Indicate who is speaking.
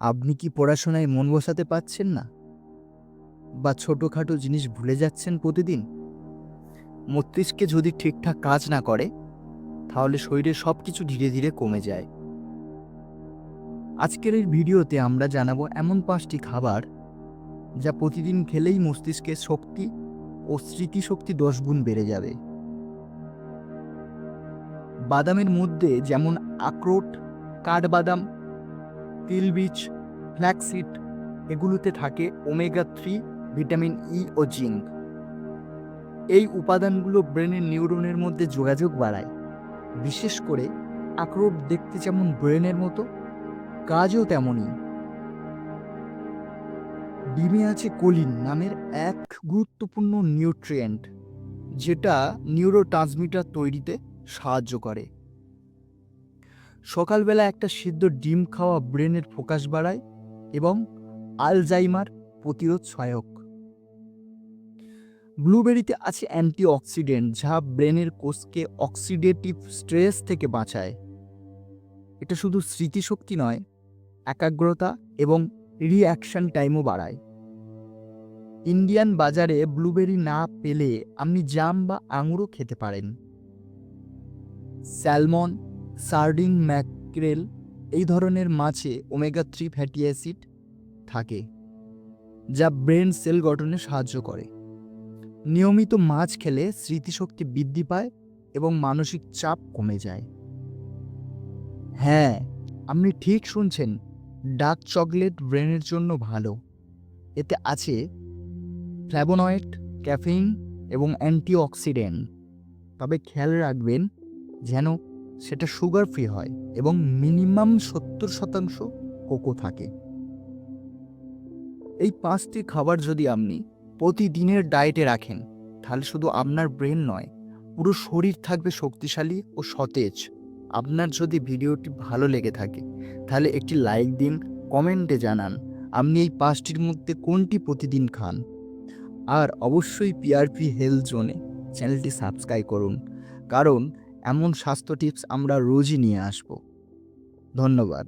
Speaker 1: আপনি কি পড়াশোনায় মন বসাতে পারছেন না? বা ছোটোখাটো জিনিস ভুলে যাচ্ছেন প্রতিদিন? মস্তিষ্কে যদি ঠিকঠাক কাজ না করে, তাহলে শরীরে সব কিছু ধীরে ধীরে কমে যায়। আজকের এই ভিডিওতে আমরা জানাব এমন পাঁচটি খাবার যা প্রতিদিন খেলেই মস্তিষ্কের শক্তি ও স্মৃতিশক্তি দশ গুণ বেড়ে যাবে। বাদামের মধ্যে যেমন আখরোট, কাঠবাদাম তিলবীজ ফ্ল্যাক্সিড এগুলোতে থাকে ওমেগা থ্রি, ভিটামিন ই ও জিঙ্ক। এই উপাদানগুলো ব্রেনের নিউরনের মধ্যে যোগাযোগ বাড়ায়। বিশেষ করে আখরোট দেখতে যেমন ব্রেনের মতো, কাজও তেমনই। ডিমে আছে কোলিন নামের এক গুরুত্বপূর্ণ নিউট্রিয়েন্ট, যেটা নিউরো তৈরিতে সাহায্য করে। সকালবেলা একটা সিদ্ধ ডিম খাওয়া ব্রেনের ফোকাস বাড়ায় এবং আলজাইমার প্রতিরোধ সহায়ক। ব্লুবেরিতে আছে অ্যান্টিঅক্সিডেন্ট, যা ব্রেনের কোষকে অক্সিডেটিভ স্ট্রেস থেকে বাঁচায়। এটা শুধু স্মৃতিশক্তি নয়, একাগ্রতা এবং রিঅ্যাকশন টাইমও বাড়ায়। ইন্ডিয়ান বাজারে ব্লুবেরি না পেলে আপনি জাম বা আঙুরও খেতে পারেন। স্যালমন সার্ডিন ম্যাক্রেল এই ধরনের মাছে ওমেগা থ্রি ফ্যাটি অ্যাসিড থাকে, যা ব্রেন সেল গঠনে সাহায্য করে। নিয়মিত মাছ খেলে স্মৃতিশক্তি বৃদ্ধি পায় এবং মানসিক চাপ কমে যায়। হ্যাঁ আপনি ঠিক শুনছেন, ডার্ক চকলেট ব্রেনের জন্য ভালো। এতে আছে ফ্ল্যাবোনয়েড ক্যাফেইন এবং অ্যান্টিঅক্সিডেন্ট। তবে খেয়াল রাখবেন যেন সেটা সুগার ফ্রি হয় এবং মিনিমাম সত্তর শতাংশ কোকো থাকে। এই পাঁচটি খাবার যদি আপনি প্রতিদিনের ডায়েটে রাখেন, তাহলে শুধু আপনার ব্রেন নয়, পুরো শরীর থাকবে শক্তিশালী ও সতেজ। আপনার যদি ভিডিওটি ভালো লেগে থাকে, তাহলে একটি লাইক দিন কমেন্টে জানান, আপনি এই পাঁচটির মধ্যে কোনটি প্রতিদিন খান। আর অবশ্যই পিআরপি হেলথ জোনে চ্যানেলটি সাবস্ক্রাইব করুন, কারণ এমন স্বাস্থ্য টিপস আমরা রোজই নিয়ে আসব। ধন্যবাদ।